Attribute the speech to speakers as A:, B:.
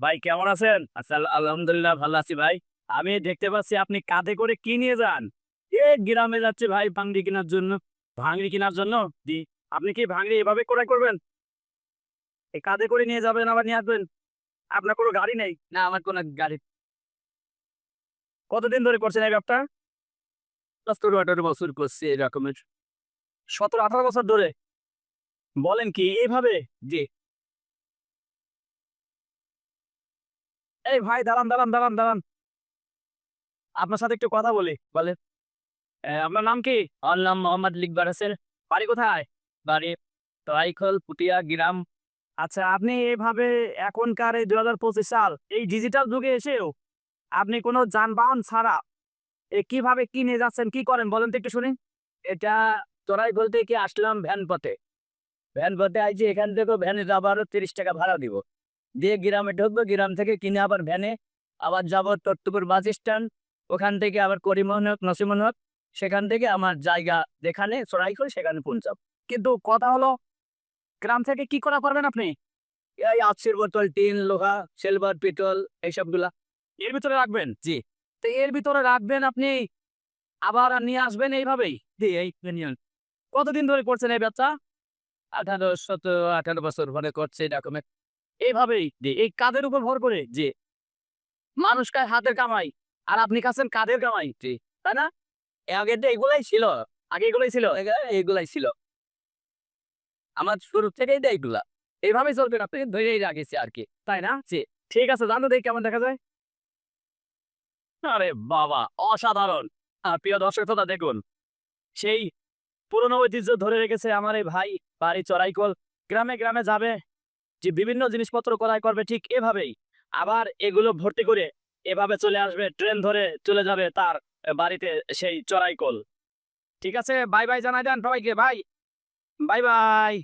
A: ভাই, কেমন আছেন? আচ্ছা আলহামদুলিল্লাহ ভালো আছি ভাই। আমি দেখতে পাচ্ছি আপনি কাঁধে করে কি নিয়ে যান? এ গ্রামে যাচ্ছে ভাই, ভাঙড়ি কেনার জন্য। ভাঙড়ি কেনার জন্য? দি আপনি কি ভাঙড়ি এভাবে ক্রয় করবেন? এই কাঁধে করে নিয়ে যাবেন, আবার নিয়ে আসবেন? আপনার কোনো গাড়ি নেই? না, আমার কোনো গাড়ি কতদিন ধরে করছেন এই ব্যবসা? সতেরো আঠারো বছর করছি এরকমের সতেরো, আঠারো বছর ধরে। বলেন কি, এইভাবে? জি। এই ভাই দাঁড়ান দাঁড়ান দাঁড়ান দাঁড়ান। আপনার সাথে একটু কথা বলি আহ, আপনার নাম কি? আমার নাম মোহাম্মদ লিকবার হোসেন। বাড়ি কোথায়? বাড়ি তোয়াইখল পুটিয়া গ্রাম। আচ্ছা আপনি এভাবে এখনকার এই দুই হাজার পঁচিশ সাল এই ডিজিটাল যুগে এসেও আপনি কোনো যানবাহন ছাড়া এ কীভাবে কি নিয়ে যাচ্ছেন কি করেন বলেন তো একটু শুনি। এটা তোরাই বলতে কি আসলাম ভ্যান পথে। ভ্যান পথে আইছি এখান থেকে ভ্যানে যাবারও তিরিশ টাকা ভাড়া দিব। দিয়ে গ্রামে ঢুকবো, গ্রাম থেকে কিনে আবার ভ্যানে আবার যাব তত্ত্বপুর বাস স্ট্যান্ড ওখান থেকে আবার করিমোহন হোক নসিমন হোক, সেখান থেকে আমার জায়গা যেখানে চড়াই করে সেখানে পৌঁছাব। কিন্তু কথা হলো, গ্রাম থেকে কি করা পারবেন আপনি? এই আচ্ছির বোতল, টিন, লোহা সিলভার পিতল এইসবগুলা। এর ভিতরে রাখবেন? জি। তো এর ভিতরে রাখবেন আপনি, আবার নিয়ে আসবেন এইভাবেই। জি, এই কতদিন ধরে করছেন এই ব্যবসা? আঠারো, সতেরো, আঠারো বছর ধরে করছে এরকমের এইভাবেই জি এই কাদের উপর ভর করে জি মানুষ কায় হাতের কামাই, আর আপনি কাছেন কাদের কামাই তাই না? আগে তো এগুলাই ছিল, আগে এগুলাই ছিল এগুলাই ছিল। আমার শুরু থেকেই দেয় এগুলা। এইভাবেই চলবেন আপনি ধরেই রাখেছি আর কি, তাই না? ঠিক আছে, জানো দেখি কেমন দেখা যায়? আরে বাবা, অসাধারণ! প্রিয় দর্শক শ্রোতা, দেখুন, সেই পুরনো ঐতিহ্য ধরে রেখেছে আমার এই ভাই, বাড়ি চড়াইকল, গ্রামে গ্রামে যাবে যে বিভিন্ন জিনিসপত্র ক্রয় করবে ঠিক এভাবেই। আবার এগুলো ভর্তি করে এভাবে চলে আসবে, ট্রেন ধরে চলে যাবে তার বাড়িতে সেই চড়াইকল ঠিক আছে? বাই বাই জানাই দেন সবাইকে, ভাই। Bye bye.